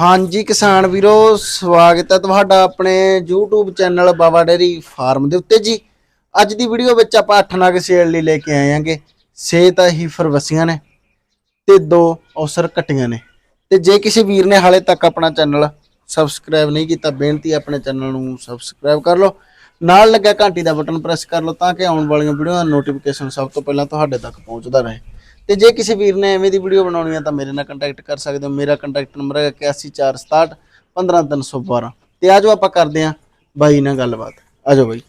ਹਾਂਜੀ ਕਿਸਾਨ ਵੀਰੋ, ਸਵਾਗਤ ਹੈ ਤੁਹਾਡਾ ਆਪਣੇ YouTube channel Baba dairy farm ਦੇ ਉੱਤੇ ਜੀ। ਅੱਜ ਦੀ ਵੀਡੀਓ ਵਿੱਚ ਆਪਾਂ ਅੱਠ ਨਗ ਸੇਲ ਲਈ ਲੈ ਕੇ ਆਏ ਆਂਗੇ। ਛੇ ਤਾਂ ਹੀ ਫਰਵਸੀਆਂ ਨੇ ਤੇ ਦੋ ਔਸਰ ਕੱਟੀਆਂ ਨੇ। ਤੇ ਜੇ ਕਿਸੇ ਵੀਰ ਨੇ ਹਾਲੇ ਤੱਕ ਆਪਣਾ ਚੈਨਲ ਸਬਸਕ੍ਰਾਈਬ ਨਹੀਂ ਕੀਤਾ, ਬੇਨਤੀ ਆਪਣੇ ਚੈਨਲ ਨੂੰ ਸਬਸਕ੍ਰਾਈਬ ਕਰ ਲਓ। ਨਾਲ ਲੱਗਾ ਘੰਟੀ ਦਾ ਬਟਨ ਪ੍ਰੈਸ ਕਰ ਲਓ ਤਾਂ ਕਿ ਆਉਣ ਵਾਲੀਆਂ ਵੀਡੀਓ ਦਾ ਨੋਟੀਫਿਕੇਸ਼ਨ ਸਭ ਤੋਂ ਪਹਿਲਾਂ ਤੁਹਾਡੇ ਤੱਕ ਪਹੁੰਚਦਾ ਰਹੇ। ਤੇ ਜੇ ਕਿਸੇ ਵੀਰ ਨੇ ਐਵੇਂ ਦੀ ਵੀਡੀਓ ਬਣਾਉਣੀ ਹੈ ਤਾਂ ਮੇਰੇ ਨਾਲ ਕੰਟੈਕਟ ਕਰ ਸਕਦੇ ਹੋ। ਮੇਰਾ ਕੰਟੈਕਟ ਨੰਬਰ ਹੈ 8146 15312 ਤੇ ਆਜੋ ਆਪਾਂ ਕਰਦੇ ਆਂ ਬਾਈ ਨਾਲ ਗੱਲਬਾਤ। ਆਜੋ ਬਾਈ।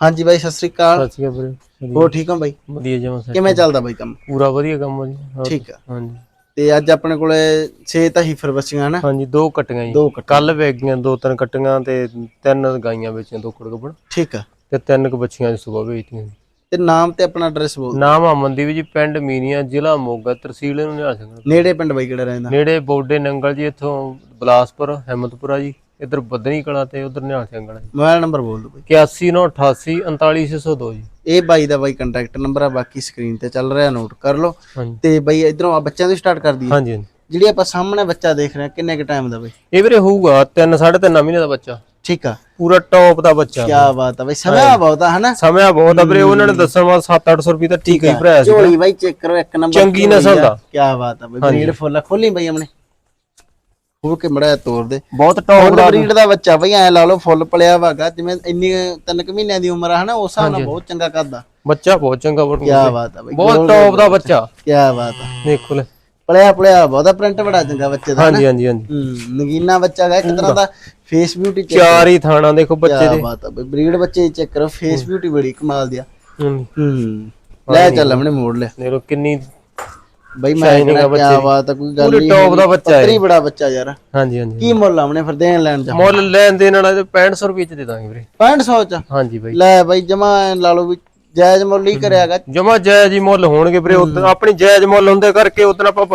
ਹਾਂਜੀ ਬਾਈ ਸਤਿ ਸ੍ਰੀ ਅਕਾਲ। ਸਤਿ ਸ਼੍ਰੀ ਅਕਾਲ ਵੀਰੇ। ਹੋਰ ਠੀਕ ਹੋ ਬਾਈ? ਵਧੀਆ ਜਮਾ ਸਰ ਕਿਵੇਂ ਚੱਲਦਾ ਬਾਈ ਕੰਮ? ਪੂਰਾ ਵਧੀਆ ਕੰਮ ਆ ਜੀ। ਠੀਕ ਆ। ਹਾਂਜੀ। ਤੇ ਅੱਜ ਆਪਣੇ ਕੋਲੇ 6 ਤਾਂ ਹੀ ਫਰਵਸੀਆਂ ਹਨ? ਹਾਂਜੀ ਦੋ ਕੱਟੀਆਂ ਜੀ। ਕੱਲ ਵੇਚ ਗਈਆਂ ਦੋ ਤਿੰਨ ਕੱਟੀਆਂ ਤੇ ਤਿੰਨ ਗਾਈਆਂ ਵੇਚੀਆਂ ਦੋ ਕੁੜਕਪੜ ਠੀਕ ਆ। ਤੇ ਤਿੰਨ ਕੁ ਬੱਚੀਆਂ ਸਵੇਰ ਵੇਚਤੀਆਂ। ਤੇ ਨਾਮ ਤੇ ਆਪਣਾ ਐਡਰੈਸ ਬੋਲ ਨਾਮ ਅਮਨਦੀਪ ਜੀ ਪਿੰਡ ਮੀਨੀਆਂ ਜ਼ਿਲ੍ਹਾ ਮੋਗਾ ਤਹਿਸੀਲ ਨਿਹਾਲ ਸਿੰਘ। ਨੇੜੇ ਪਿੰਡ ਬਾਈ ਕਿਹੜਾ ਰਹਿੰਦਾ? ਨੇੜੇ ਬੋਡੇ ਨੰਗਲ ਜੀ ਇੱਥੋਂ ਬਲਾਸਪੁਰ ਹਿੰਮਤਪੁਰਾ ਜੀ ਇੱਧਰ ਬੱਦਨੀ ਕਲਾ ਤੇ ਉਧਰ ਨਿਹਾਲ ਸਿੰਘ ਵਾਲਾ ਜੀ। ਮੋਬਾਈਲ ਨੰਬਰ ਬੋਲ ਦਿਓ ਬਾਈ। 8198 39602 ਜੀ। ਇਹ ਬਾਈ ਦਾ ਬਾਈ ਕੰਟੈਕਟ ਨੰਬਰ ਆ ਬਾਕੀ ਸਕਰੀਨ ਤੇ ਚੱਲ ਰਿਹਾ ਨੋਟ ਕਰ ਲਓ। ਹਾਂਜੀ। ਤੇ ਬਾਈ ਇਧਰੋਂ ਆ ਬੱਚਿਆਂ ਤੋਂ ਸਟਾਰਟ ਕਰ ਦਈਏ। ਹਾਂਜੀ ਹਾਂਜੀ। ਜਿਹੜੀ ਆਪਾਂ ਸਾਹਮਣੇ ਬੱਚਾ ਦੇਖ ਰਹੇ ਹਾਂ ਕਿੰਨੇ ਕ ਟਾਈਮ ਦਾ ਬਾਈ? ਇਹ ਵੀਰੇ ਹੋਊਗਾ 3 3.5 ਮਹੀਨੇ ਦਾ ਬੱਚਾ। ਠੀਕ ਆ। ਪੂਰਾ ਟੌਪ ਦਾ ਬੱਚਾ ਕੀ ਬਾਤ ਆ ਬਾਈ ਸਮਿਆ ਬਹੁਤ ਆ ਹਨਾ? ਸਮਿਆ ਬਹੁਤ ਆ ਵੀਰੇ ਉਹਨਾਂ ਨੇ ਦੱਸਣ ਵਾਲਾ 7-800 ਰੁਪਏ ਦਾ ਟੀਕਾ ਹੀ ਭਰਾਇਆ ਸੀ ਝੋਲੀ ਬਾਈ ਚੈੱਕ ਕਰੋ ਇੱਕ ਨੰਬਰ ਚੰਗੀ ਨਸਲ ਦਾ। ਕੀ ਬਾਤ ਆ ਬਾਈ ਬਰੀਡ ਫੁੱਲ ਖੋਲੀ ਬਾਈ ਆਪਣੇ। ਹੋ ਕੇ ਮੜਾ ਤੋੜ ਦੇ। ਬਹੁਤ ਟੌਪ ਫੁੱਲ ਬਰੀਡ ਦਾ ਬੱਚਾ ਬਈ ਐ ਲਾ ਲਓ ਫੁੱਲ ਪਲਿਆ ਵਾਗਾ ਜਿਵੇਂ ਇੰਨੀ ਤਿੰਨ ਕੁ ਮਹੀਨਿਆਂ ਦੀ ਉਮਰ ਆ ਹਨਾ ਉਸ ਹਿਸਾਬ ਨਾਲ ਬਹੁਤ ਚੰਗਾ ਕਰਦਾ। ਬੱਚਾ ਬਹੁਤ ਚੰਗਾ ਬਣ ਕੀ ਬਾਤ ਆ ਬਈ ਬਹੁਤ ਟੌਪ ਦਾ ਬੱਚਾ। ਕੀ ਬਾਤ ਆ। ਦੇਖੋ ਲੈ। ਪਲਿਆ ਪਲਿਆ ਬਹੁਤਾ ਪ੍ਰਿੰਟ ਬੜਾ ਚੰਗਾ ਬੱਚੇ ਦਾ ਹਾਂਜੀ ਹਾਂਜੀ ਹਾਂਜੀ। ਹੂੰ ਨਗੀਨਾ ਬੱਚਾ ਹੈ ਇੱਕ ਤਰ੍ਹਾਂ ਦਾ ਫੇਸ ਬਿਊਟੀ ਚੈੱਕ ਚਾਰ ਹੀ ਥਾਣਾ ਦੇਖੋ ਬੱਚੇ ਕੀ ਦੇ। ਬਾਤ ਬਈ ਬਰੀਡ ਬੱਚੇ ਚੈੱਕ ਕਰੋ ਫੇਸ ਬਿਊਟੀ ਬੜੀ ਕਮਾਲ ਦੀ ਆ। ਹੂੰ। ਹੂੰ ਲੈ ਚੱਲ ਆਪਣੇ ਮੋੜ ਲੈ ਦੇਖ ਕਿੰਨੀ ਬਈ ਮੈਂ ਕੀ ਬਾਤ ਆ ਕੋਈ ਗੱਲ ਨਹੀਂ top ਦਾ ਬੱਚਾ ਹੈ। ਪੱਤਰੀ ਬੜਾ ਬੱਚਾ ਯਾਰ। ਹਾਂਜੀ ਹਾਂਜੀ ਕੀ ਮੁੱਲ ਆਉਣੇ ਫਿਰ ਦੇਣ ਲੈਣ ਜਾ ਮੁੱਲ ਲੈਣ ਦੇਣ ਵਾਲਾ ਤੇ 6500 ਰੁਪਏ ਚ ਦੇ ਦਾਂਗੇ ਵੀਰੇ। 6500 ਚ? ਹਾਂਜੀ ਬਾਈ। ਲੈ ਬਾਈ ਜਮਾ ਲਾ ਲਓ ਵੀ ਜਾਇਜ਼ ਮੁੱਲ ਹੀ ਕਰਿਆਗਾ। ਜਮਾ ਜਾਇਜ਼ ਹੀ ਮੁੱਲ ਹੋਣਗੇ ਵੀਰੇ ਉਦੋਂ ਆਪਣੀ ਜਾਇਜ਼ ਮੁੱਲ ਹੁੰਦੇ ਕਰਕੇ ਉਦੋਂ ਆਪਾਂ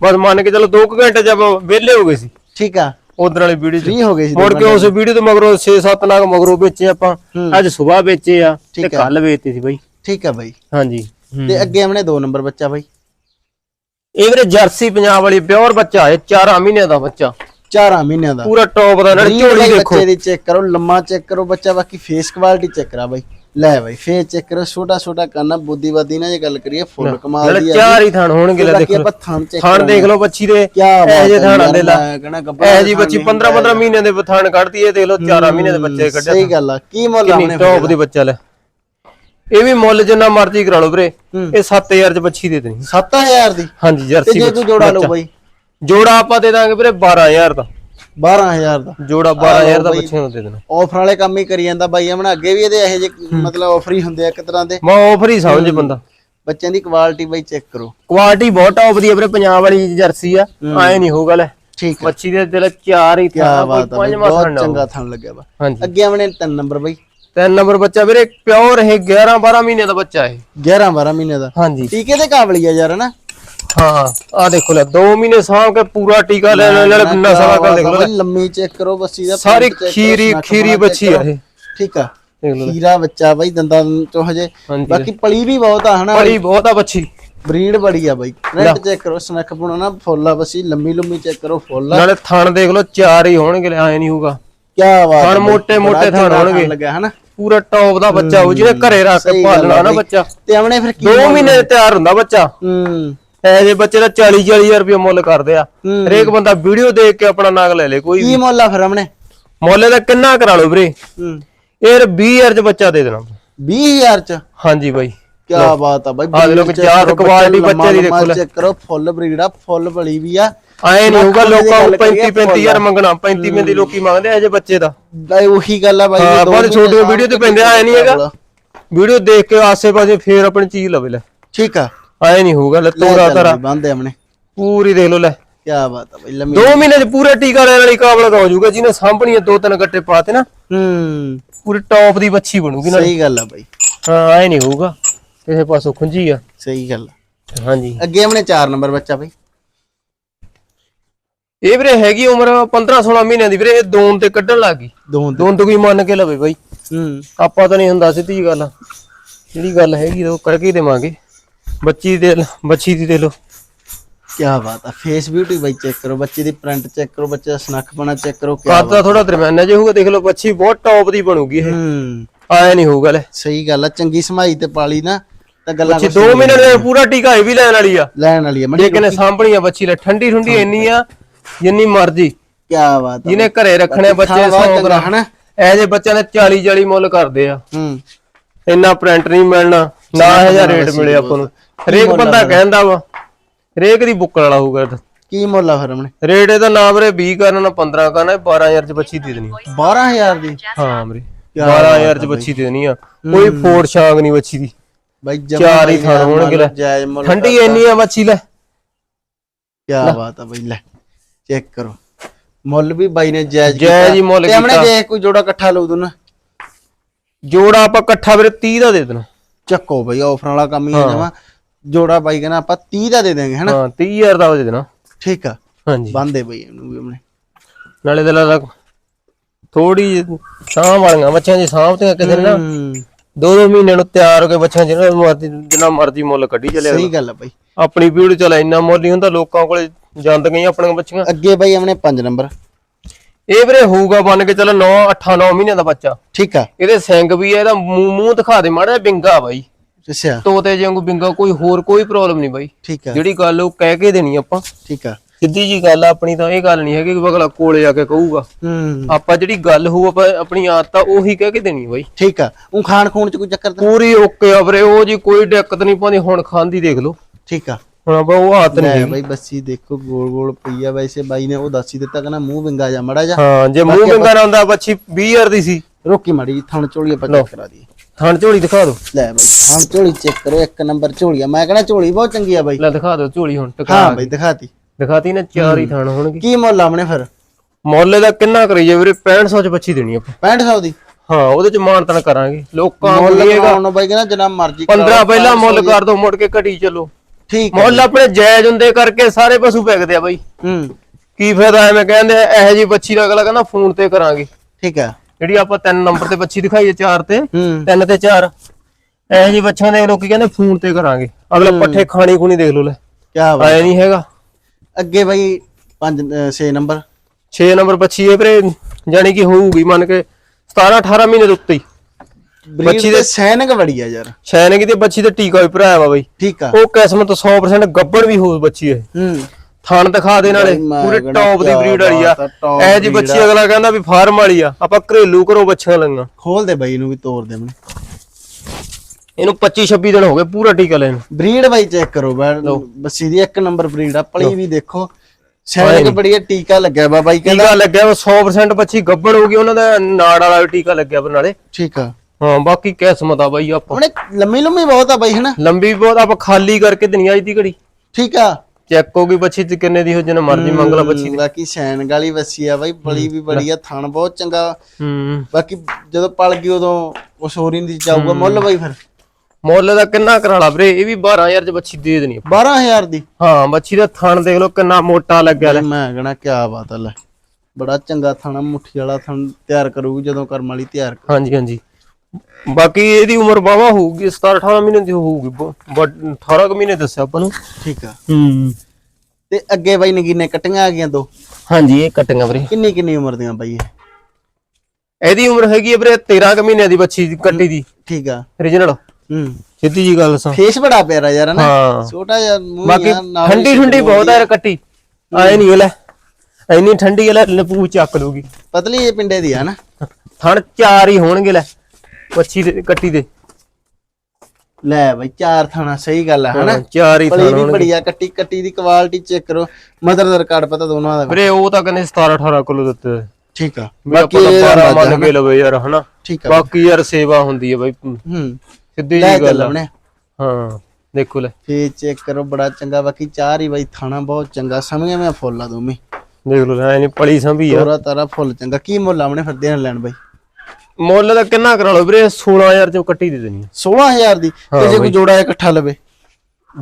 ਬਸ ਮੰਨ ਕੇ ਚਲੋ 2 ਘੰਟੇ ਜਦ ਵਿਹਲੇ ਹੋ ਗਏ ਸੀ। ਠੀਕ ਆ। ਉਦੋਂ ਵਾਲੀ ਵੀਡੀਓ ਚ। ਹੋ ਗਏ ਸੀ ਮੁੜ ਕੇ ਉਸ ਵੀਡੀਓ ਤੋਂ ਮਗਰੋਂ 6-7 ਲੱਖ ਮਗਰੋਂ ਵੇਚੇ ਆਪਾਂ। ਅੱਜ ਸਵੇਰ ਵੇਚੇ ਆ ਤੇ ਕੱਲ ਵੇਚਤੇ ਸੀ ਬਾਈ। ਠੀਕ ਆ ਬਾਈ। ਹਾਂਜੀ। ਤੇ ਅੱਗੇ ਆਪਣੇ ਦੋ ਨੰਬਰ ਬੱਚਾ ਬਾਈ। ਇਹ ਵੀਰੇ ਜਰਸੀ ਪੰਜਾਬ ਵਾਲੀ ਪਿਓਰ ਬੱਚਾ ਹੈ 4 ਮਹੀਨਿਆਂ ਦਾ ਬੱਚਾ। 4 ਮਹੀਨਿਆਂ ਦਾ। ਪੂਰਾ ਟੌਪ ਦਾ ਨਾਲ ਝੋਲੀ ਦੇਖੋ। ਬੱਚੇ ਦੀ ਚੈੱਕ ਕਰੋ ਲੰਮਾ ਚੈੱਕ ਕਰੋ ਬੱਚਾ ਬਾਕੀ ਫੇਸ ਕੁਆਲਿਟੀ ਚੈੱਕ ਕਰਾ ਬਾਈ। ਲੈ ਬਾਈ ਫੇਸ ਚੈੱਕ ਕਰੋ ਛੋਟਾ ਛੋਟਾ ਕੰਨਾ ਬੁੱਧੀਵਾਦੀ ਨਾਲ ਜੇ ਗੱਲ ਕਰੀਏ ਫੁੱਲ ਕਮਾਲ ਦੀ ਆ ਚਾਰ ਹੀ ਥਣ ਹੋਣਗੇ ਲੈ ਦੇਖੋ। ਆਪਾਂ ਥਣ ਚੈੱਕ ਥਣ ਦੇਖ ਲਓ ਬੱਚੀ ਦੇ ਇਹ ਜੇ ਥਣ ਯਾਰ, ਦੇ ਲਾ ਇਹ ਜੀ ਬੱਚੀ 15 15 ਮਹੀਨਿਆਂ ਦੇ ਥਣ ਕੱਢਦੀ ਇਹ ਦੇਖ ਲਓ 4 ਮਹੀਨੇ ਦੇ ਬੱਚੇ ਕੱਢਿਆ ਸਹੀ ਗੱਲ ਆ ਕੀ ਮੁੱਲ ਆਉਣੇ ਟੌਪ ਦੀ ਬੱਚਾ ਲੈ। ਇਹ ਵੀ ਮੁੱਲ ਜਿੰਨਾ ਮਰਜ਼ੀ ਕਰਾ ਲਓ ਵੀਰੇ ਇਹ 7000 ਚ ਬੱਚੀ ਦੇ ਦੇਣੀ। 7000 ਦੀ? ਹਾਂਜੀ ਤੇ ਜਰਸੀ ਜੇ ਤੂੰ ਜੋੜਾ ਲਓ ਬਾਈ। ਜੋੜਾ ਆਪਾਂ ਦੇ ਦਾਂਗੇ ਵੀਰੇ 12000 ਦਾ। 12000 ਦਾ। ਜੋੜਾ 12000 ਦਾ ਬੱਚਿਆਂ ਨੂੰ ਦੇ ਦੇਣਾ। ਆਫਰ ਵਾਲੇ ਕੰਮ ਹੀ ਕਰੀ ਜਾਂਦਾ ਬਾਈ ਆਪਣਾ ਅੱਗੇ ਵੀ ਇਹਦੇ ਇਹੋ ਜਿਹੇ ਮਤਲਬ ਆਫਰ ਹੀ ਹੁੰਦੇ ਆ ਇੱਕ ਤਰ੍ਹਾਂ ਦੇ। ਮੈਂ ਆਫਰ ਹੀ ਸਮਝ ਬੰਦਾ। ਬੱਚਿਆਂ ਦੀ ਕੁਆਲਿਟੀ ਬਾਈ ਚੈੱਕ ਕਰੋ। ਕੁਆਲਿਟੀ ਬਹੁਤ ਟੌਪ ਦੀ ਹੈ ਵੀਰੇ ਪੰਜਾਬ ਵਾਲੀ ਜਰਸੀ ਆ। ਐ ਨਹੀਂ ਹੋਊਗਾ ਲੈ। ਠੀਕ ਹੈ ਬੱਚੀ ਦੇ ਦਿਲ ਚਾਰ ਹੀ ਕੀ ਥਾਂ ਕੋਈ ਬਾਤ ਆ ਬਾਈ, ਪੰਜਵਾਂ ਥਾਂ ਬਹੁਤ ਨਾ ਚੰਗਾ ਥਣ ਲੱਗਿਆ ਵਾ। ਹਾਂਜੀ। ਅੱਗੇ ਆਪਣੇ ਤਿੰਨ ਨੰਬਰ ਬਾਈ। ਤਿੰਨ ਨੰਬਰ ਬੱਚਾ ਵੀਰੇ ਪਿਓਰ ਇਹ 11 12 ਮਹੀਨੇ ਦਾ ਬੱਚਾ ਇਹ। 11 12 ਮਹੀਨੇ ਦਾ। ਹਾਂਜੀ। ਟੀਕੇ ਦੇ ਕਾਬਲੀ ਆ ਯਾਰ ਹਨਾ? ਹਾਂ। ਆ ਦੇਖੋ ਲੈ 2 ਮਹੀਨੇ ਸਾਂਭ ਕੇ ਪੂਰਾ ਟੀਕਾ ਲੈ ਲੈ ਲੈ ਨਸਲਾ ਕਰ ਦੇਖ ਲਓ ਲੈ। ਲੰਮੀ ਚੈੱਕ ਕਰੋ ਬੱਸੀ ਦਾ ਸਾਰੀ print check ਕਰੋ, ਖੀਰੀ ਸਨੱਖ ਖੀਰੀ ਬਣਾ ਬੱਚੀ ਆ ਇਹ। ਠੀਕ ਆ। ਦੇਖ ਲਓ ਲੈ। ਖੀਰਾ ਬੱਚਾ ਬਾਈ ਦੰਦਾਂ ਚੋਂ ਹਜੇ। ਹਾਂਜੀ। ਬਾਕੀ ਪਲੀ ਵੀ ਬਹੁਤ ਆ ਹਨਾ ਬੜੀ ਬਹੁਤ ਆ ਬੱਚੀ। ਬਰੀਡ ਬੜੀ ਆ ਬਾਈ। ਪ੍ਰਿੰਟ ਚੈੱਕ ਕਰੋ ਸਨੱਖ ਪੁਣਾ ਨਾ ਫੁੱਲ ਆ ਬੱਸੀ ਲੰਮੀ ਲੰਮੀ ਚੈੱਕ ਕਰੋ ਫੁੱਲ ਆ। ਨਾਲੇ ਥਣ ਦੇਖ ਲਓ ਚਾਰ ਹੀ ਹੋਣਗੇ ਲੈ ਐ ਨਹੀਂ ਹੋਊਗਾ। ਕੀ ਬਾਤ ਥਣ ਮੋਟੇ ਮੋਟੇ ਥਣ ਹੋਣਗੇ। ਲੱਗਾ ਹਨਾ? ਪੂਰਾ ਟੌਪ ਦਾ ਬੱਚਾ ਹੋ ਜਿਹਨੇ ਘਰੇ ਰੱਖ ਕੇ ਸਹੀ ਗੱਲ ਪਾਲਣਾ ਆ ਨਾ ਬਾਈ। ਬੱਚਾ। ਤੇ ਆਪਣੇ ਫਿਰ ਕੀ 2 ਮਹੀਨੇ ਤਿਆਰ ਹੁੰਦਾ ਬੱਚਾ। ਹੂੰ। ਐ ਜੇ ਬੱਚੇ ਦਾ 40 40000 ਰੁਪਏ ਮੁੱਲ ਕਰਦੇ ਆ। ਹਰੇਕ ਬੰਦਾ ਵੀਡੀਓ ਦੇਖ ਕੇ ਆਪਣਾ ਨਾਗ ਲੈ ਲੇ ਕੋਈ ਵੀ। ਕੀ ਮੁੱਲ ਆ ਫਿਰ ਆਪਣੇ ਮੁੱਲ ਦਾ ਕਿੰਨਾ ਕਰਾ ਲਓ ਵੀਰੇ? ਇਹ 20000 ਚ ਬੱਚਾ ਦੇ ਦੇਣਾ। 20000 ਚ? ਹਾਂਜੀ ਬਾਈ। ਕੀ ਬਾਤ ਆ ਬਾਈ ਆਹ ਦੇਖੋ breed ਕਿ check ਜਾਤ ਕਰੋ, quality ਬੱਚਾ ਦੀ ਦੇਖੋ ਲੈ। ਚੈੱਕ ਕਰੋ ਫੁੱਲ ਬਰੀਡ ਆ ਫੁੱਲ ਬਲੀ ਵੀ ਆ। ਐ ਨਹੀਂ ਹੋਊਗਾ ਲੋਕਾਂ ਨੂੰ ਗੱਲ ਕਰੀਏ 35 35000 ਮੰਗਣਾ 35 35 ਲੋਕੀ ਮੰਗਦੇ ਆ ਜੇ ਬੱਚੇ ਦਾ। ਬਾਈ ਉਹੀ ਗੱਲ ਆ ਬਾਈ ਇਹ ਬਹੁਤ ਸਾਂਭ video ਤੇ ਪੈਂਦੇ ਆ, ਐ ਨਹੀਂ ਹੈਗਾ। ਵੀਡੀਓ ਦੇਖ ਕੇ ਆਸੇ-ਪਾਸੇ ਫੇਰ ਆਪਣੀ ਚੀਜ਼ ਲਵੇ ਲੈ। ਠੀਕ ਆ। ਐ ਨਹੀਂ ਹੋਊਗਾ ਲੈ ਤੋਰਾ ਤਰਾ ਬੰਦੇ ਆਪਣੇ। ਪੂਰੀ ਦੇਖ ਲਓ ਲੈ। ਕੀ ਬਾਤ ਆ ਬਾਈ ਲੰਮੀ 2 ਮਹੀਨੇ ਚ ਪੂਰੇ ਟੀਕਾ ਲੈਣ ਵਾਲੀ ਕਾਬਲਤ ਹੋ ਜਾਊਗਾ ਜਿਹਨੇ ਸਾਂਭਣੀ ਆ ਦੋ ਤਿੰਨ ਗੱਟੇ ਪਾਤੇ ਨਾ ਹੂੰ। ਪੂਰੀ ਟੌਪ ਦੀ ਬੱਚੀ ਬਣੂਗੀ ਨਾ ਸਹੀ ਗੱਲ ਆ ਬਾਈ। ਹਾਂ ਐ ਨਹੀਂ ਹੋਊਗਾ ਕਿਸੇ ਪਾਸੋਂ ਖੁੰਝੀ ਆ। ਸਹੀ ਗੱਲ ਹਾਂਜੀ। ਅੱਗੇ ਆਪਣੇ 4 ਨੰਬਰ ਬੱਚਾ ਬਾਈ। ਇਹ ਵੀਰੇ ਹੈਗੀ ਉਮਰ 15 16 ਮਹੀਨਿਆਂ ਦੀ ਵੀਰੇ ਇਹ ਦੋਨ ਤੇ ਕੱਢਣ ਲੱਗ ਗਈ। ਦੋ ਦੋਨ ਤੋਂ ਕੋਈ ਮੰਨ ਕੇ ਲਵੇ ਬਾਈ। ਹੂੰ। ਆਪਾਂ ਤਾਂ ਨਹੀਂ ਹੁੰਦਾ ਸਿੱਧੀ ਗੱਲ। ਜਿਹੜੀ ਗੱਲ ਹੈਗੀ ਉਹ ਕਰਕੇ ਹੀ ਦੇਵਾਂਗੇ। ਬੱਚੀ ਦੇ ਬੱਚੀ ਦੀ ਦੇ ਲੋ ਕੀ ਬਾਤ ਆ ਫੇਸ ਬਿਊਟੀ ਬਾਈ ਚੈੱਕ ਕਰੋ ਬੱਚੇ ਦੀ ਪ੍ਰਿੰਟ ਚੈੱਕ ਕਰੋ ਬੱਚੇ ਦਾ ਸਨੱਖਪਣਾ ਚੈੱਕ ਕਰੋ ਕੀ ਕੱਦ ਤਾਂ ਥੋੜਾ ਦਰਮਿਆਨਾ ਜਿਹਾ ਹੋਊਗਾ ਦੇਖ ਲਓ ਬੱਚੀ ਬਹੁਤ ਟੌਪ ਦੀ ਬਣੂਗੀ ਇਹ। ਹੂੰ। ਆਇਆ ਨਹੀਂ ਹੋਊਗਾ ਲੈ। ਸਹੀ ਗੱਲ ਆ ਚੰਗੀ ਸਮਾਈ ਤੇ ਪਾਲੀ ਨਾ ਤਾਂ ਗੱਲਾਂ ਬੱਚੀ 2 ਮਿੰਟ ਦੇ ਪੂਰਾ ਟੀਕਾ ਇਹ ਵੀ ਲੈਣ ਵਾਲੀ ਆ। ਲੈਣ ਵਾਲੀ ਆ ਮੜੀ ਜੇ ਕਿਨੇ ਸਾਂਭਣੀ ਆ ਬੱਚੀ ਲੈ ਠੰਡੀ ਠੰਡੀ ਇੰਨੀ ਆ ਜਿੰਨੀ ਮਰਜ਼ੀ। ਕੀ ਬਾਤ ਆ ਜਿਹਨੇ ਘਰੇ ਰੱਖਣੇ ਬੱਚੇ ਖਾਣਾ ਬਹੁਤ 100 ਚੰਗਾ ਗ੍ਰਾਮ ਹਨਾ? ਇਹ ਜੇ ਬੱਚਿਆਂ ਦੇ 40 40 ਮੁੱਲ ਕਰਦੇ ਆ। ਹੂੰ। ਇੰਨਾ ਪ੍ਰਿੰਟ ਨਹੀਂ ਮਿਲਣਾ ਨਾ ਇਹ ਜਿਹਾ ਰੇਟ ਮਿਲੇ ਆਪਾਂ ਨੂੰ। ਹਰੇਕ ਬੰਦਾ ਕਹਿੰਦਾ ਵਾ ਹਰੇਕ ਦੀ ਬੁੱਕਲ ਵਾਲਾ ਹੋਊਗਾ। ਕੀ ਮੁੱਲ ਆ ਫਿਰ ਆਪਣੇ? ਰੇਟ ਇਹਦਾ ਨਾ ਵੀਰੇ 20 ਕਰਨਾ 15 ਕਰਨਾ ਇਹ 12000 ਚ ਬੱਚੀ ਦੇ ਦੇਣੀ ਆ। 12000 ਦੀ? ਹਾਂ ਵੀਰੇ 12000 ਚ ਬੱਚੀ ਦੇ ਦੇਣੀ ਆ। ਕੋਈ ਫੋੜ ਛਾਂਗ ਨਹੀਂ ਬੱਚੀ ਦੀ। ਬਾਈ ਜਮਾ ਚਾਰ ਹੀ ਥਣ ਹੋਣਗੇ ਲੈ। ਠੰਡੀ ਇੰਨੀ ਆ ਬੱਚੀ ਲੈ। ਕੀ ਬਾਤ ਆ ਬਾਈ ਲੈ। ਚੈੱਕ ਕਰੋ। ਮੁੱਲ ਵੀ ਬਾਈ ਨੇ ਜਾਇਜ਼ ਜਾਇਜ਼ ਹੀ ਮੁੱਲ ਤੇ ਆਪਣੇ ਕੀਤਾ। ਜੇ ਕੋਈ ਜੋੜਾ ਇਕੱਠਾ ਲਊ ਤੂੰ ਨਾ। ਜੋੜਾ ਆਪਾਂ ਇਕੱਠਾ ਵੀਰੇ 30 ਦਾ ਦੇ ਦੇਣਾ। ਚੱਕੋ ਬਾਈ ਆਫਰ ਵਾਲਾ ਕੰਮ ਹੀ ਹੈ। ਜਮਾ। ਜੋੜਾ ਬਾਈ ਕਹਿੰਦਾ ਆਪਾਂ 30 ਦਾ ਦੇ ਦੇਾਂਗੇ ਹਨਾ ਹਾਂ 30000 ਦਾ ਦੇ ਦੇਣਾ। ਠੀਕ ਆ। ਹਾਂਜੀ। ਬੰਦੇ ਬਾਈ ਇਹਨੂੰ ਵੀ ਆਪਣੇ। ਨਾਲੇ ਦੇ ਲਾ ਥੋੜੀ ਸਾਂਭ ਵਾਲੀਆਂ ਬੱਚਿਆਂ ਦੀ ਸਾਂਭ ਤੇ ਕਿਸੇ ਨੇ। ਹੂੰ, ਦੋ ਦੋ ਮਹੀਨੇ ਨੂੰ ਤਿਆਰ ਹੋ ਕੇ ਬੱਚਿਆਂ ਜਿਹਨਾਂ ਮਰਜ਼ੀ ਜਿੰਨਾ ਮਰਜ਼ੀ ਮੁੱਲ ਕੱਢੀ ਚੱਲਿਆ ਸਹੀ ਗੱਲ ਆ ਬਾਈ। ਆਪਣੀ ਵੀਡ ਚੱਲ ਇੰਨਾ ਮੁੱਲ ਨਹੀਂ ਹੁੰਦਾ ਲੋਕਾਂ ਕੋਲੇ ਜਾਂਦ ਗਈਆਂ ਆਪਣੀਆਂ ਬੱਚੀਆਂ। ਅੱਗੇ ਬਾਈ ਆਪਣੇ 5 ਨੰਬਰ। ਇਹ ਵੀਰੇ ਹੋਊਗਾ ਬਣ ਕੇ ਚੱਲ 9 8 9 ਮਹੀਨਿਆਂ ਦਾ ਬੱਚਾ। ਠੀਕ ਆ। ਇਹਦੇ ਸਿੰਗ ਵੀ ਆ ਇਹਦਾ ਮੂੰਹ ਮੂੰਹ ਦਿਖਾ ਦੇ ਮਾੜਾ ਬਿੰਗਾ ਬਾਈ। ਅੱਛਾ। ਤੋਤੇ ਵਾਂਗੂ ਬਿੰਗਾ ਕੋਈ ਹੋਰ ਕੋਈ ਪ੍ਰੋਬਲਮ ਨਹੀਂ ਬਾਈ। ਠੀਕ ਆ। ਜਿਹੜੀ ਗੱਲ ਉਹ ਕਹਿ ਕੇ ਦੇਣੀ ਆਪਾਂ। ਠੀਕ ਆ। ਸਿੱਧੀ ਜੀ ਗੱਲ ਆਪਣੀ ਤਾਂ ਇਹ ਗੱਲ ਨਹੀਂ ਹੈਗੀ ਕਿ ਅਗਲਾ ਕੋਲੇ ਜਾ ਕੇ ਕਹੂਗਾ। ਹੂੰ। ਆਪਾਂ ਜਿਹੜੀ ਗੱਲ ਹੋਊ ਆਪਾਂ ਆਪਣੀ ਆਦਤ ਆ ਉਹੀ ਕਹਿ ਕੇ ਦੇਣੀ ਬਾਈ। ਠੀਕ ਆ। ਉਹ ਖਾਣ ਖੂਣ ਚ ਕੋਈ ਚੱਕਰ ਤਾਂ? ਪੂਰੀ ਓਕੇ ਆ ਵੀਰੇ ਉਹ ਜੀ ਕੋਈ ਦਿੱਕਤ ਨਹੀਂ ਪਾਉਂਦੀ ਹੁਣ ਖਾਂਦੀ ਦੇਖ ਲਓ। ਠੀਕ ਆ। ਹੁਣ ਆਪਾਂ ਉਹ ਆਦਤ ਨਹੀਂ ਲੈ ਬਾਈ ਬੱਸੀ ਦੇਖੋ ਗੋਲ ਗੋਲ ਪਈ ਆ ਵੈਸੇ ਬਾਈ ਨੇ ਉਹ ਦੱਸ ਹੀ ਦਿੱਤਾ ਕਹਿੰਦਾ ਮੂੰਹ ਵਿੰਗਾ ਜਾ ਮੜਾ ਜਾ। ਹਾਂ ਜੇ ਮੂੰਹ ਬਿੰਗਾ ਨਾ ਹੁੰਦਾ ਬੱਚੀ 20000 ਦੀ ਸੀ। ਰੋਕੀ ਮਾੜੀ ਥਣ ਝੋਲੀ ਆਪਾਂ ਕਰਾ ਦਈਏ। ਥਣ ਝੋਲੀ ਦਿਖਾ ਦਿਓ। ਲੈ ਬਾਈ ਥਣ ਝੋਲੀ ਚੈੱਕ ਕਰੋ ਇੱਕ ਨੰਬਰ ਝੋਲੀ ਆ। ਮੈਂ ਕਹਿੰਦਾ ਝੋਲੀ ਬਹੁਤ ਚੰਗੀ ਆ ਬਾਈ। ਲੈ ਦਿਖਾ ਦਿਓ ਝੋਲੀ ਹੁਣ ਟਕਾ ਹਾਂ ਬਾਈ ਦਿਖਾਤੀ। ਦਿਖਾਤੀ ਨਾ ਚਾਰ ਹੀ ਥਣ ਹੋਣਗੇ। ਕੀ ਮੁੱਲ ਆਮਣੇ ਫਿਰ? ਮੁੱਲ ਦਾ ਕਿੰਨਾ ਕਰੀਏ ਵੀਰੇ? 6500 ਚ ਬੱਚੀ ਦੇਣੀ ਆਪਾਂ। 6500 ਦੀ? ਹਾਂ ਉਹਦੇ ਚ ਮਾਨਤਨ ਕਰਾਂਗੇ। ਲੋਕਾਂ ਨੂੰ ਮੁੱਲ ਕਰਾਉਣ ਨੂੰ ਬਾਈ ਕਹਿੰਦਾ ਜਿੰਨਾ ਮਰਜ਼ੀ 15 ਪਹਿਲਾਂ ਮੁੱਲ ਕਰ ਦੋ ਮੁੜ ਕੇ ਘਟੀ ਚੱਲੋ। ਠੀਕ ਮੁੱਲ ਆਪਣੇ ਜਾਇਜ਼ ਹੁੰਦੇ ਕਰਕੇ ਸਾਰੇ ਪਸ਼ੂ ਵਿਕਦੇ ਆ ਬਾਈ। ਹੂੰ। ਕੀ ਫਾਇਦਾ ਐਵੇਂ ਕਹਿੰਦੇ ਇਹੋ ਜੀ ਬੱਚੀ ਦਾ ਅਗਲਾ ਕਹਿੰਦਾ ਫੋਨ ਤੇ ਕਰਾਂਗੇ। ਠੀਕ ਆ। ਜਿਹੜੀ ਆਪਾਂ ਤਿੰਨ ਨੰਬਰ ਤੇ ਬੱਚੀ ਦਿਖਾਈ ਹੈ ਚਾਰ ਤੇ ਹੂੰ। ਤਿੰਨ ਤੇ ਚਾਰ। ਇਹੋ ਜੀ ਬੱਚਿਆਂ ਦੇ ਲੋਕੀ ਕਹਿੰਦੇ ਫੋਨ ਤੇ ਕਰਾਂਗੇ। ਅਗਲਾ ਪੱਠੇ ਖਾਣੀ ਖੁਣੀ ਦੇਖ ਲਓ ਲੈ। ਕੀ ਬਾਤ ਆਇਆ ਨਹੀਂ ਹੈਗਾ। ਅੱਗੇ ਬਾਈ 5 6 ਨੰਬਰ। 6 ਨੰਬਰ ਬੱਚੀ ਇਹ ਵੀਰੇ ਜਾਨੀ ਕਿ ਹੋਊਗੀ ਮੰਨ ਕੇ 17 18 ਮਹੀਨੇ ਦੇ ਉੱਤੇ ਹੀ। ਬੱਚੀ ਦੇ ਸੈਨਿਕ ਬੜੀ ਆ ਯਾਰ। ਸ਼ੈਨਿਕ ਦੀ ਬੱਚੀ ਤੇ ਟੀਕਾ ਵੀ ਭਰਾਇਆ ਵਾ ਬਈ। ਠੀਕ ਆ। ਉਹ ਕਿਸਮਤ 100% ਗੱਬੜ ਵੀ ਹੋਊ ਬੱਚੀ ਇਹ ਹੂੰ। ਥਣ ਦਿਖਾ ਦੇ ਨਾਲੇ। ਮੈਂ ਪੂਰੇ ਕਹਿਣਾ ਟੌਪ ਦੀ ਕਿਆ ਬਰੀਡ ਵਾਲੀ ਆ। ਬਾਤ ਆ, top ਇਹ ਜੀ breed ਬੱਚੀ ਅਗਲਾ ਕਹਿੰਦਾ ਵੀ ਫਾਰਮ ਵਾਲੀ ਆ। ਆਪਾਂ ਘਰੇਲੂ ਕਰੋ ਬੱਚੀਆਂ ਲੰਗਾ ਖੋਲ ਦੇ ਬਾਈ ਨੂੰ ਵੀ ਤੋੜ ਦੇ ਆਪਣੇ ਇਹਨੂੰ 25 26 ਦਿਨ ਹੋ ਗਏ ਪੂਰਾ ਟੀਕਾ ਲੈਣ। ਬਰੀਡ ਬਾਈ ਚੈੱਕ ਕਰੋ ਬੈ ਬੱਸੀ ਦੀ ਇੱਕ ਨੰਬਰ ਬਰੀਡ ਆ ਪਲੀ ਵੀ ਦੇਖੋ। ਸੈਨਿਕ ਬੜੀ ਆ ਟੀਕਾ ਲੱਗਿਆ ਵਾ ਬਾਈ ਕਹਿੰਦਾ। ਟੀਕਾ ਲੱਗਿਆ ਵਾ 100% ਬੱਚੀ ਗੱਬੜ ਹੋ ਗਈ ਉਹਨਾਂ ਦਾ ਨਾੜ ਵਾਲਾ ਵੀ ਟੀਕਾ ਲੱਗਿਆ ਵਾ ਨਾਲੇ। ਠੀਕ ਆ। ਹਾਂ ਬਾਕੀ ਕਿਸਮਤ ਆ ਬਾਈ ਆਪਾਂ। ਉਹਨੇ ਲੰਮੀ ਲੰਮੀ ਬਹੁਤ ਆ ਬਾਈ ਹਨਾ? ਲੰਬੀ ਬਹੁਤ ਆਪਾਂ ਖਾਲੀ ਕਰਕੇ ਦੁਨੀਆ ਦੀ ਘੜੀ। ਠੀਕ ਆ। ਚੈੱਕ ਹੋ ਗਈ ਬੱਚੀ ਤੇ ਕਿੰਨੇ ਦੀ ਹੋ ਜਿੰਨਾ ਮਰਜ਼ੀ ਮੰਗ ਲਾ ਬੱਚੀ ਦੀ। ਬਾਕੀ ਸੈਨਿਕ ਵਾਲੀ ਬੱਸੀ ਆ ਬਾਈ ਪਲੀ ਵੀ ਬੜੀ ਆ ਥਣ ਬਹੁਤ ਚੰਗਾ। ਹੂੰ। ਬਾਕੀ ਜਦੋਂ ਪਲ ਗਈ ਉਦੋਂ ਉਹ ਸੋਰੀ ਦੀ ਜਾਊਗਾ ਮੁੱਲ ਬਾਈ ਫਿਰ। ਮੁੱਲ ਦਾ ਕਿੰਨਾ ਕਰਾਲਾ ਵੀਰੇ ਇਹ ਵੀ 12000 ਚ ਬੱਚੀ ਦੇ ਦੇਣੀ ਆ। 12000 ਦੀ? ਹਾਂ ਬੱਚੀ ਦਾ ਥਣ ਦੇਖ ਲਓ ਕਿੰਨਾ ਮੋਟਾ ਲੱਗਿਆ ਲੈ। ਮੈਂ ਕਹਣਾ ਕਿਆ ਬਾਤ ਆ ਲੈ। ਬੜਾ ਚੰਗਾ ਥਣਾ ਮੁੱਠੀ ਵਾਲਾ ਥਣ ਤਿਆਰ ਕਰੂਗੀ ਜਦੋਂ ਕਰਮ ਵਾਲੀ ਤਿਆਰ ਹਾਂਜੀ ਹਾਂਜੀ। ਬਾਕੀ ਇਹਦੀ ਉਮਰ ਬਾਵਾ ਹੋਊਗੀ 17 18 ਮਹੀਨੇ ਦੀ ਹੋਊਗੀ ਬਟ 18 ਕੁ ਮਹੀਨੇ ਦੱਸਿਆ ਆਪਾਂ ਨੂੰ। ਠੀਕ ਆ। ਹੂੰ। ਤੇ ਅੱਗੇ ਬਾਈ ਨਗੀਨੇ ਕਟੀਆਂ ਆ ਗਈਆਂ ਦੋ? ਹਾਂਜੀ ਇਹ ਕਟੀਆਂ ਵੀਰੇ। ਕਿੰਨੀ ਕਿੰਨੀ ਉਮਰ ਦੀਆਂ ਬਾਈ ਇਹ? ਇਹਦੀ ਉਮਰ ਹੈਗੀ ਹੈ ਵੀਰੇ 13 ਕੁ ਮਹੀਨਿਆਂ ਦੀ ਬੱਚੀ ਦੀ ਕੱਟੀ ਦੀ। ਠੀਕ ਆ। ਰੀਜਨਲ ਹੂੰ। ਸਿੱਧੀ ਜੀ ਗੱਲ ਸਾਂ ਫੇਸ ਬੜਾ ਪਿਆਰਾ ਯਾਰ ਨਾ ਹਾਂ। ਛੋਟਾ ਜਿਹਾ ਮੂੰਹ ਬਾਕੀ ਠੰਡੀ ਠੰਡੀ ਬਹੁਤ ਹੈ ਕੱਟੀ। ਆਏ ਨਹੀਂ ਲੈ ਇੰਨੀ ਠੰਡੀ ਹੈ ਲੈ ਲਪੂ ਚੱਕ ਲੂਗੀ ਪਤਲੀ ਇਹ ਪਿੰਡੇ ਦੀ ਆ ਨਾ ਥਣ ਚਾਰ ਹੀ ਹੋਣਗੇ ਲੈ। ਬੱਚੀ ਦੇ ਕੱਟੀ ਦੇ। ਲੈ ਬਾਈ ਚਾਰ ਥਾਣਾ ਸਹੀ ਗੱਲ ਆ ਹਨਾ? ਹਾਂ, ਚਾਰ ਹੀ ਥਣ ਵੀ ਹੋਣਗੇ ਬੜੀ ਆ ਕੱਟੀ ਕੱਟੀ ਦੀ ਕੁਆਲਿਟੀ ਚੈੱਕ ਕਰੋ। ਮਦਰ ਦਾ ਰਿਕਾਰਡ ਪਤਾ ਦੋਨਾਂ ਦਾ। ਵੀਰੇ ਉਹ ਤਾਂ ਕਹਿੰਦੇ 17 18 ਕਿਲੋ ਦਿੱਤੇ। ਠੀਕ ਆ। ਬਾਕੀ ਇਹ ਤਾਂ 12 ਮੰਨ ਕੇ ਲਵੇ ਯਾਰ ਹਨਾ? ਠੀਕ ਆ। ਬਾਕੀ ਯਾਰ ਸੇਵਾ ਹੁੰਦੀ ਹੈ ਬਾਈ। ਹੂੰ। ਸਿੱਧੀ ਜੀ ਗੱਲ ਉਹਨੇ ਹਾਂ ਦੇਖੋ ਲੈ। ਫੇਸ ਚੈੱਕ ਕਰੋ ਬੜਾ ਚੰਗਾ। ਬਾਕੀ ਚਾਰ ਹੀ ਬਾਈ ਥਾਣਾ ਬਹੁਤ ਚੰਗਾ। ਸਮਝਿਆ ਮੈਂ ਫੁੱਲ ਆ ਦੋਵੇਂ। ਦੇਖ ਲਓ ਐ ਨਹੀਂ ਪਲੀ ਸੰਭੀ ਆ। ਤੋਰਾ ਤਾਰਾ ਫੁੱਲ ਚੰਗਾ। ਕੀ ਮੁੱਲ ਆਵਣੇ ਫਿਰ ਦੇਣ ਲੈਣ ਬਾਈ। ਮੁੱਲ ਦਾ ਕਿੰਨਾ ਕਰਾ ਲਓ ਵੀਰੇ? 16000 ਚੋਂ ਕੱਟੀ ਦੇ ਦੇਣੀ ਆ। 16000 ਦੀ? ਤੇ ਜੇ ਕੋਈ ਜੋੜਾ ਇਕੱਠਾ ਲਵੇ?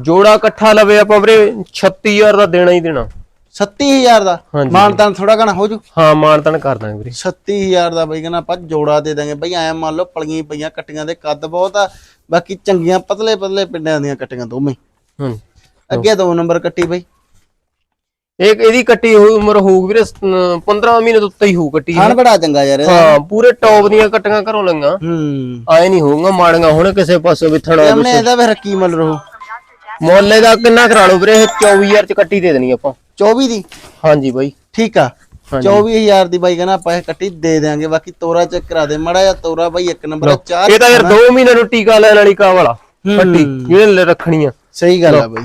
ਜੋੜਾ ਇਕੱਠਾ ਲਵੇ ਆਪਾਂ ਵੀਰੇ 36000 ਦਾ ਦੇਣਾ ਹੀ ਦੇਣਾ। 37000 ਦਾ। ਮਾਨਤਾਨ ਥੋੜਾ ਘਣਾ ਹੋ ਜੂ? ਹਾਂ ਮਾਨਤਨ ਕਰ ਦਾਂਗੇ ਵੀਰੇ। 36000 ਦਾ ਬਈ ਕਹਿੰਦਾ ਆਪਾਂ ਜੋੜਾ ਦੇ ਦਾਂਗੇ। ਬਈ ਐ ਮੰਨ ਲਓ ਪਲੀਆਂ ਪਈਆਂ ਕੱਟੀਆਂ ਦੇ ਕੱਦ ਬਹੁਤ ਆ। ਬਾਕੀ ਚੰਗੀਆਂ ਪਤਲੇ ਪਤਲੇ ਪਿੰਡਾਂ ਦੀਆਂ ਕੱਟੀਆਂ ਦੋਵੇਂ। ਹਾਂ। ਅੱਗੇ ਦੋ ਨੰਬਰ ਕੱਟੀ ਬਈ। ਇੱਕ ਇਹਦੀ ਕੱਟੀ ਹੋਈ ਉਮਰ ਹੋਊਗੀ ਵੀਰੇ 15 ਮਹੀਨੇ ਤੋਂ ਉੱਤੇ ਹੀ ਹੋਊ ਕੱਟੀ ਖਾਣ ਬੜਾ ਚੰਗਾ ਯਾਰ। ਹਾਂ ਪੂਰੇ ਟੌਪ ਦੀਆਂ ਕੱਟੀਆਂ ਘਰੋਂ ਲੰਗਾ ਹੂੰ। ਆਏ ਨਹੀਂ ਹੋਊਗਾ ਮਾੜੀਆਂ ਹੁਣ ਕਿਸੇ ਪਾਸੇ ਵਿਥਣਾ ਸਾਹਮਣੇ ਇਹਦਾ ਫਿਰ ਕੀ ਮੁੱਲ ਰਹੂ? ਮੁੱਲੇ ਦਾ ਕਿੰਨਾ ਕਰਾ ਲਓ ਵੀਰੇ ਇਹ 24000 ਚ ਕੱਟੀ ਦੇ ਦੇਣੀ ਆਪਾਂ। 24 ਦੀ? ਹਾਂਜੀ ਬਾਈ। ਠੀਕ ਆ। 24000 ਦੀ ਬਾਈ ਕਹਿੰਦਾ ਆਪਾਂ ਇਹ ਕੱਟੀ ਦੇ ਦੇਾਂਗੇ ਬਾਕੀ ਤੋਰਾ ਚੈੱਕ ਕਰਾ ਦੇ। ਮੜਾ ਜਾਂ ਤੋਰਾ ਬਾਈ ਇੱਕ ਨੰਬਰ ਚਾਰ ਇਹ ਤਾਂ ਯਾਰ 2 ਮਹੀਨੇ ਨੂੰ ਟੀਕਾ ਲੈਣ ਵਾਲੀ ਕਾ ਵਾਲਾ ਕੱਟੀ ਜਿਹੜੇ ਰੱਖਣੀ ਆ। ਸਹੀ ਗੱਲ ਆ ਬਾਈ।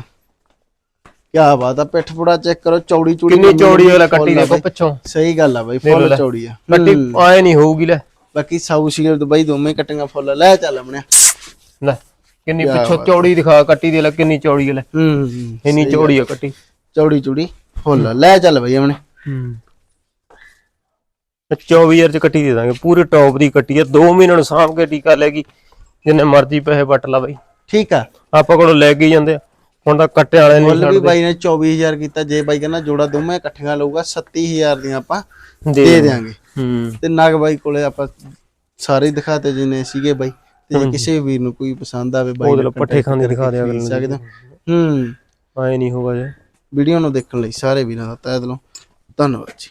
ਕੀ ਬਾਤ ਆ ਪਿੱਠ ਪੁੜਾ ਚੈੱਕ ਕਰੋ ਚੌੜੀ ਚੂੜੀ ਕਿੰਨੀ ਚੌੜੀ ਵਾਲਾ ਕੱਟੀ ਦੇਖੋ ਪਿੱਛੋਂ। ਸਹੀ ਗੱਲ ਆ ਬਾਈ ਫੁੱਲ ਚੌੜੀ ਆ। ਕੱਟੀ ਆਏ ਨਹੀਂ ਹੋਊਗੀ ਲੈ। ਬਾਕੀ ਸਾਊ ਸ਼ੀਲ ਦੁਬਈ ਦੋਵੇਂ ਕੱਟੀਆਂ ਫੁੱਲ ਲੈ ਚੱਲ ਆਪਣਿਆ ਲੈ ਕਿੰਨੀ ਪਿੱਛੋਂ ਚੌੜੀ ਦਿਖਾ ਕੱਟੀ ਦੇ ਲੈ ਕਿੰਨੀ ਚੌੜੀ ਲੈ। ਹੂੰ ਇੰਨੀ ਚੌੜੀ ਆ ਕੱਟੀ। ਚੌੜੀ ਚੂੜੀ ਫੁੱਲ ਲੈ ਚੱਲ ਬਾਈ ਆਪਣੇ। ਹੂੰ। 24000 ਚ ਕੱਟੀ ਦੇ ਦਾਂਗੇ ਪੂਰੇ ਟੌਪ ਦੀ ਕੱਟੀ ਆ 2 ਮਹੀਨੇ ਨੂੰ ਸਾਂਭ ਕੇ ਟੀਕਾ ਲੈਗੀ ਜਿੰਨੇ ਮਰਜ਼ੀ ਪੈਸੇ ਵੱਟ ਲਾ ਬਾਈ। ਠੀਕ ਆ। ਆਪਾਂ ਕੋਲੋਂ ਲੈ ਕੇ ਜਾਂਦੇ ਆ। ਹੁਣ ਤਾਂ ਕੱਟੇ ਵਾਲੇ ਨਹੀਂ ਮੁੱਲ ਵੀ ਬਾਈ ਨੇ 24000 ਕੀਤਾ ਜੇ ਬਾਈ ਕਹਿੰਦਾ ਜੋੜਾ ਦੋਵੇਂ ਇਕੱਠੀਆਂ ਲਊਗਾ 37000 ਦੀਆਂ ਆਪਾਂ ਦੇ ਦੇ ਦੇਾਂਗੇ ਹੂੰ। ਤੇ ਨਗ ਬਾਈ ਕੋਲੇ ਆਪਾਂ ਸਾਰੇ ਦਿਖਾਤੇ ਜਿੰਨੇ ਸੀਗੇ ਬਾਈ। ਤੇ ਜੇ ਕਿਸੇ ਵੀਰ ਨੂੰ ਕੋਈ ਪਸੰਦ ਆਵੇ ਬਾਈ ਉਹਦੇ ਨਾਲ ਪੱਠੇ ਖਾਂਦੇ ਦਿਖਾ ਦੇ ਅਗਲੇ ਸਕਦੇ ਹੋ। ਹੂੰ। ਆਏ ਨਹੀਂ ਹੋਗਾ ਜੇ। ਵੀਡੀਓ ਨੂੰ ਦੇਖਣ ਲਈ ਸਾਰੇ ਵੀਰਾਂ ਦਾ ਤਹਿ ਦਿਲੋਂ। ਧੰਨਵਾਦ ਜੀ।